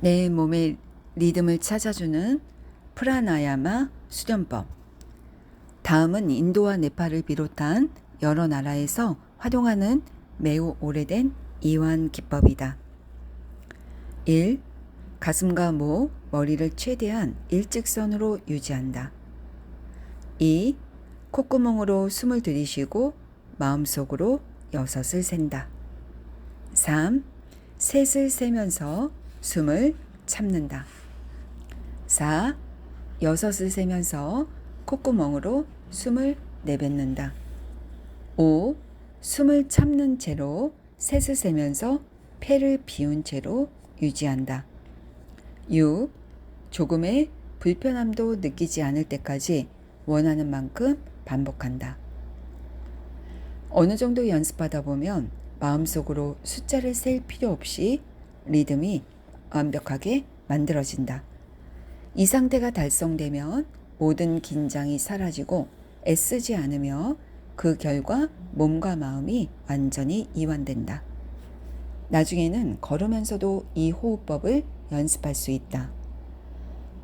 내 몸의 리듬을 찾아주는 프라나야마 수련법. 다음은 인도와 네팔을 비롯한 여러 나라에서 활용하는 매우 오래된 이완 기법이다. 1. 가슴과 목, 머리를 최대한 일직선으로 유지한다. 2. 콧구멍으로 숨을 들이쉬고 마음속으로 여섯을 센다. 3. 셋을 세면서 숨을 참는다. 4. 여섯을 세면서 콧구멍으로 숨을 내뱉는다. 5. 숨을 참는 채로 셋을 세면서 폐를 비운 채로 유지한다. 6. 조금의 불편함도 느끼지 않을 때까지 원하는 만큼 반복한다. 어느 정도 연습하다 보면 마음속으로 숫자를 셀 필요 없이 리듬이 완벽하게 만들어진다. 이 상태가 달성되면 모든 긴장이 사라지고 애쓰지 않으며 그 결과 몸과 마음이 완전히 이완된다. 나중에는 걸으면서도 이 호흡법을 연습할 수 있다.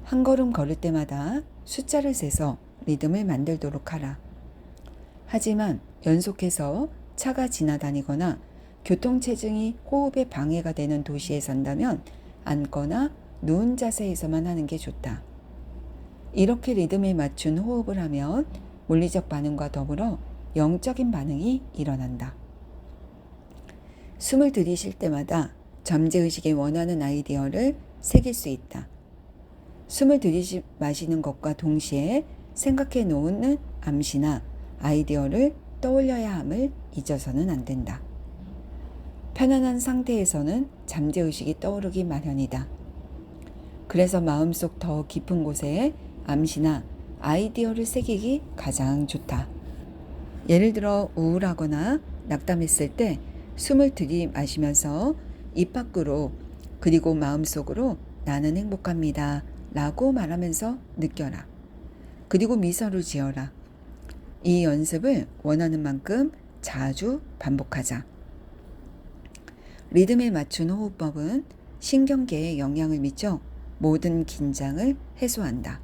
한 걸음 걸을 때마다 숫자를 세서 리듬을 만들도록 하라. 하지만 연속해서 차가 지나다니거나 교통체증이 호흡에 방해가 되는 도시에 산다면 앉거나 누운 자세에서만 하는 게 좋다. 이렇게 리듬에 맞춘 호흡을 하면 물리적 반응과 더불어 영적인 반응이 일어난다. 숨을 들이쉴 때마다 잠재의식에 원하는 아이디어를 새길 수 있다. 숨을 들이쉬 마시는 것과 동시에 생각해 놓는 암시나 아이디어를 떠올려야 함을 잊어서는 안 된다. 편안한 상태에서는 잠재의식이 떠오르기 마련이다. 그래서 마음속 더 깊은 곳에 암시나 아이디어를 새기기 가장 좋다. 예를 들어 우울하거나 낙담했을 때 숨을 들이마시면서 입 밖으로 그리고 마음속으로 나는 행복합니다. 라고 말하면서 느껴라. 그리고 미소를 지어라. 이 연습을 원하는 만큼 자주 반복하자. 리듬에 맞춘 호흡법은 신경계에 영향을 미쳐 모든 긴장을 해소한다.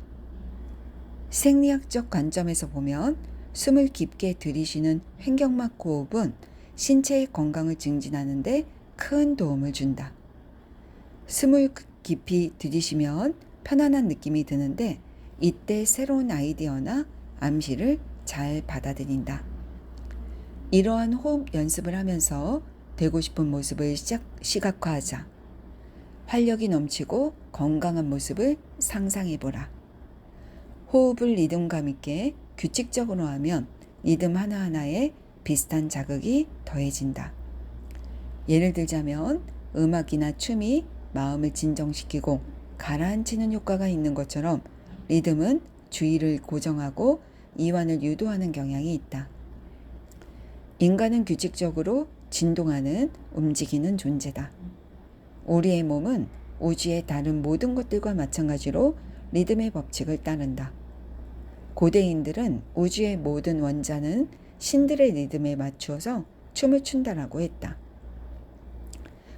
생리학적 관점에서 보면 숨을 깊게 들이쉬는 횡격막 호흡은 신체의 건강을 증진하는데 큰 도움을 준다. 숨을 깊이 들이쉬면 편안한 느낌이 드는데 이때 새로운 아이디어나 암시를 잘 받아들인다. 이러한 호흡 연습을 하면서 되고 싶은 모습을 시작, 시각화하자. 활력이 넘치고 건강한 모습을 상상해보라. 호흡을 리듬감 있게 규칙적으로 하면 리듬 하나하나에 비슷한 자극이 더해진다. 예를 들자면 음악이나 춤이 마음을 진정시키고 가라앉히는 효과가 있는 것처럼 리듬은 주의를 고정하고 이완을 유도하는 경향이 있다. 인간은 규칙적으로 진동하는 움직이는 존재다. 우리의 몸은 우주의 다른 모든 것들과 마찬가지로 리듬의 법칙을 따른다. 고대인들은 우주의 모든 원자는 신들의 리듬에 맞추어서 춤을 춘다라고 했다.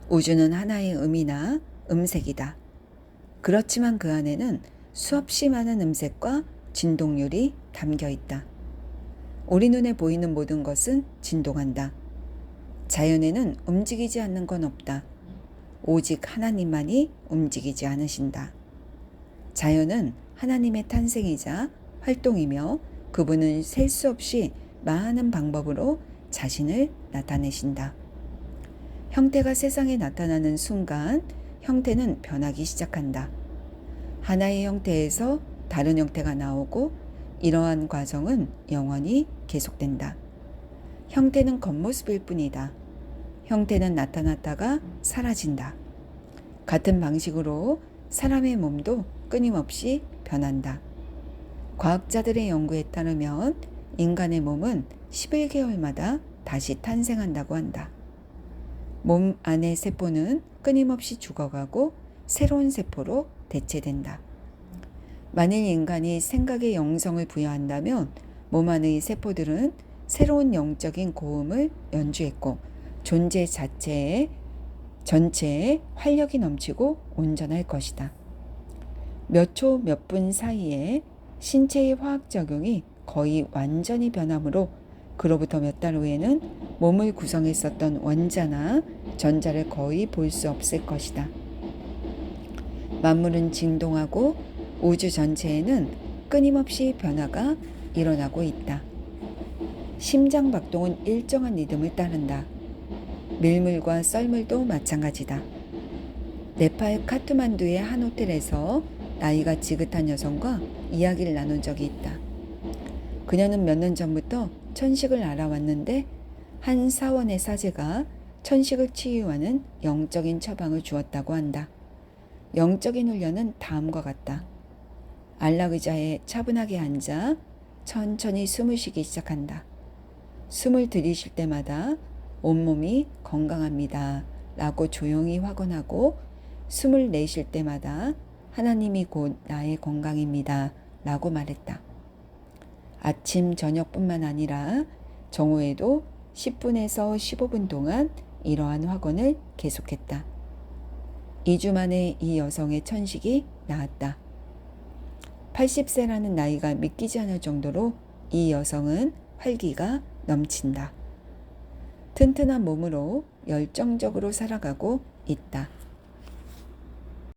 우주는 하나의 음이나 음색이다. 그렇지만 그 안에는 수없이 많은 음색과 진동률이 담겨 있다. 우리 눈에 보이는 모든 것은 진동한다. 자연에는 움직이지 않는 건 없다. 오직 하나님만이 움직이지 않으신다. 자연은 하나님의 탄생이자 활동이며 그분은 셀 수 없이 많은 방법으로 자신을 나타내신다. 형태가 세상에 나타나는 순간 형태는 변하기 시작한다. 하나의 형태에서 다른 형태가 나오고 이러한 과정은 영원히 계속된다. 형태는 겉모습일 뿐이다. 형태는 나타났다가 사라진다. 같은 방식으로 사람의 몸도 끊임없이 변한다. 과학자들의 연구에 따르면 인간의 몸은 11개월마다 다시 탄생한다고 한다. 몸 안의 세포는 끊임없이 죽어가고 새로운 세포로 대체된다. 만일 인간이 생각의 영성을 부여한다면 몸 안의 세포들은 새로운 영적인 고음을 연주했고 존재 자체에 전체에 활력이 넘치고 온전할 것이다. 몇 초 몇 분 사이에 신체의 화학 작용이 거의 완전히 변하므로 그로부터 몇 달 후에는 몸을 구성했었던 원자나 전자를 거의 볼 수 없을 것이다. 만물은 진동하고 우주 전체에는 끊임없이 변화가 일어나고 있다. 심장 박동은 일정한 리듬을 따른다. 밀물과 썰물도 마찬가지다. 네팔 카트만두의 한 호텔에서 나이가 지긋한 여성과 이야기를 나눈 적이 있다. 그녀는 몇 년 전부터 천식을 알아왔는데 한 사원의 사제가 천식을 치유하는 영적인 처방을 주었다고 한다. 영적인 훈련은 다음과 같다. 안락 의자에 차분하게 앉아 천천히 숨을 쉬기 시작한다. 숨을 들이쉴 때마다 온몸이 건강합니다. 라고 조용히 확언하고 숨을 내쉴 때마다 하나님이 곧 나의 건강입니다. 라고 말했다. 아침, 저녁뿐만 아니라 정오에도 10분에서 15분 동안 이러한 확언을 계속했다. 2주 만에 이 여성의 천식이 나았다. 80세라는 나이가 믿기지 않을 정도로 이 여성은 활기가 넘친다. 튼튼한 몸으로 열정적으로 살아가고 있다.